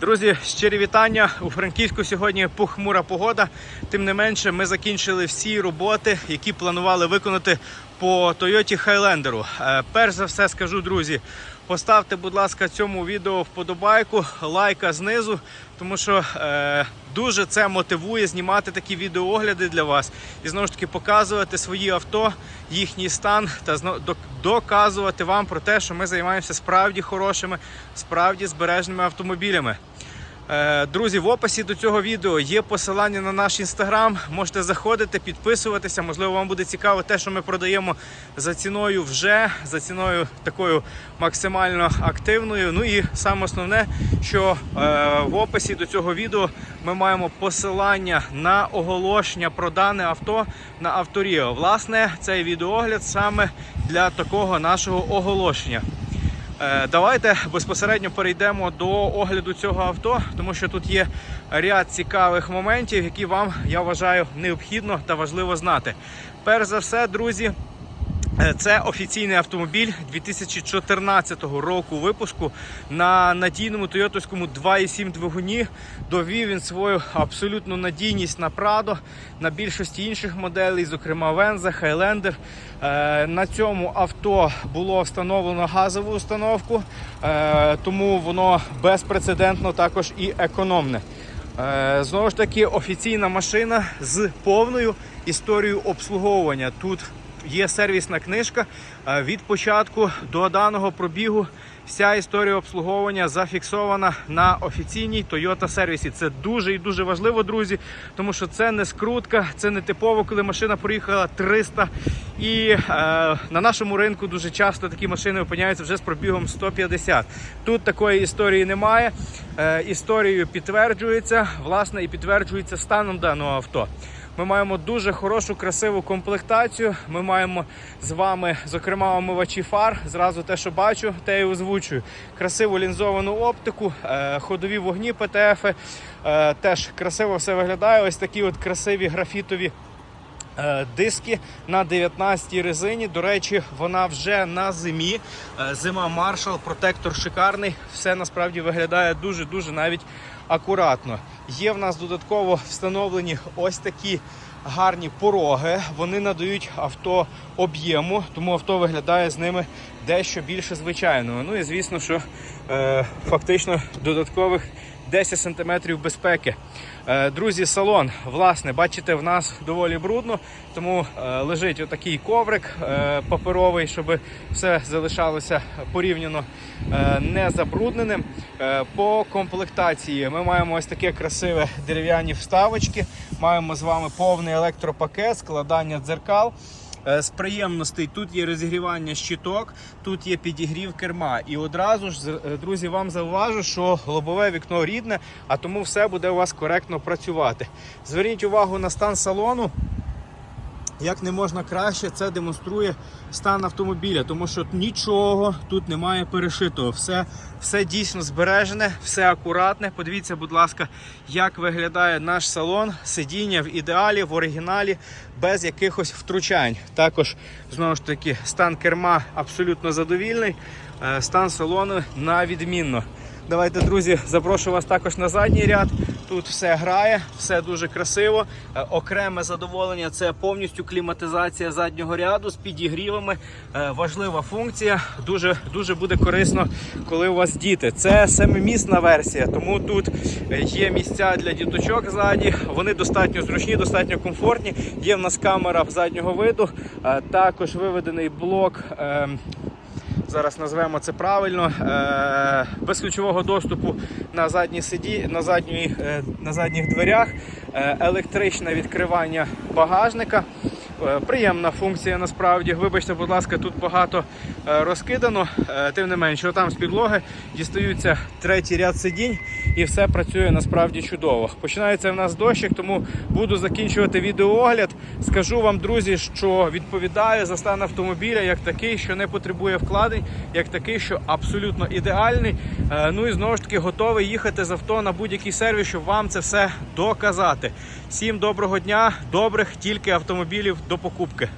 Друзі, щирі вітання. У Франківську сьогодні похмура погода. Тим не менше, ми закінчили всі роботи, які планували виконати по Toyota Highlander. Е, Перш за все скажу, друзі, поставте, будь ласка, цьому відео вподобайку, лайка знизу, тому що е, дуже це мотивує знімати такі відеоогляди для вас і знову ж таки показувати свої авто, їхній стан та доказувати вам про те, що ми займаємося справді хорошими, справді збережними автомобілями. Е, Друзі, в описі до цього відео є посилання на наш інстаграм. Можете заходити, підписуватися. Можливо, вам буде цікаво те, що ми продаємо за ціною вже, за ціною такою максимально активною. Ну і саме основне, що е, в описі до цього відео ми маємо посилання на оголошення про дане авто на авторіо. Власне, цей відеоогляд саме для такого нашого оголошення. Е, Давайте безпосередньо перейдемо до огляду цього авто, тому що тут є ряд цікавих моментів, які вам я вважаю необхідно та важливо знати. Перш за все, друзі, це офіційний автомобіль 2014 року випуску на надійному тойотовському 2,7 двигуні. Довів він свою абсолютну надійність на Prado, на більшості інших моделей, зокрема Venza, Highlander. Е, На цьому авто було встановлено газову установку, е, тому воно безпрецедентно також і економне. Е, Знову ж таки, офіційна машина з повною історією обслуговування. Тут є сервісна книжка е, від початку до даного пробігу. Вся історія обслуговування зафіксована на офіційній Toyota сервісі. Це дуже і дуже важливо, друзі, тому що це не скрутка, це не типово, коли машина проїхала 300. І е, на нашому ринку дуже часто такі машини опиняються вже з пробігом 150. Тут такої історії немає. Е, історією підтверджується, власне, і підтверджується станом даного авто. Ми маємо дуже хорошу, красиву комплектацію. Ми маємо з вами, зокрема, омивачі фар. Зразу те, що бачу, те і озвучую. Красиву лінзовану оптику, е, ходові вогні ПТФ. Е, теж красиво все виглядає. Ось такі от красиві графітові. Е, Диски на 19-й резині. До речі, вона вже на зимі. Е, Зима Marshall, протектор шикарний. Все насправді виглядає дуже-дуже навіть акуратно. Є в нас додатково встановлені ось такі гарні пороги. Вони надають авто об'єму, тому авто виглядає з ними дещо більше звичайного. Ну і звісно, що е, фактично додаткових 10 см безпеки. Е, Друзі, салон, власне, бачите, в нас доволі брудно, тому е, лежить отакий коврик е, паперовий, щоб все залишалося порівняно не забрудненим. Е, По комплектації ми маємо ось таке красиве дерев'яні вставочки. Маємо з вами повний електропакет, складання дзеркал. Е, З приємностей тут є розігрівання щиток, тут є підігрів керма. І одразу ж, е, друзі, вам зауважу, що лобове вікно рідне, а тому все буде у вас коректно працювати. Зверніть увагу на стан салону. Як не можна краще, це демонструє стан автомобіля, тому що нічого тут немає перешитого. Все, все дійсно збережене, все акуратне. Подивіться, будь ласка, як виглядає наш салон, сидіння в ідеалі, в оригіналі, без якихось втручань. Також знову ж таки стан керма абсолютно задовільний, е, стан салону на відмінно. Давайте, друзі, запрошую вас також на задній ряд. Тут все грає, все дуже красиво. Е, Окреме задоволення це повністю кліматизація заднього ряду з підігрівами. Е, Важлива функція. Дуже дуже буде корисно, коли у вас діти. Це семимісна версія, тому тут є місця для діточок ззаді. Вони достатньо зручні, достатньо комфортні. Є в нас камера заднього виду. Е, Також виведений блок. Зараз назвемо це правильно, е, без ключового доступу на задній сиді, на, задній, е, на задніх дверях, е, електричне відкривання багажника. Е, Приємна функція насправді. Вибачте, будь ласка, тут багато е, розкидано. Е, Тим не менше, там з підлоги дістаються третій ряд сидінь і все працює насправді чудово. Починається в нас дощик, тому буду закінчувати відеоогляд. Скажу вам, друзі, що відповідає за стан автомобіля як такий, що не потребує вкладень, як такий, що абсолютно ідеальний. Ну і знову ж таки готовий їхати з авто на будь-який сервіс, щоб вам це все доказати. Всім доброго дня, добрих тільки автомобілів до покупки.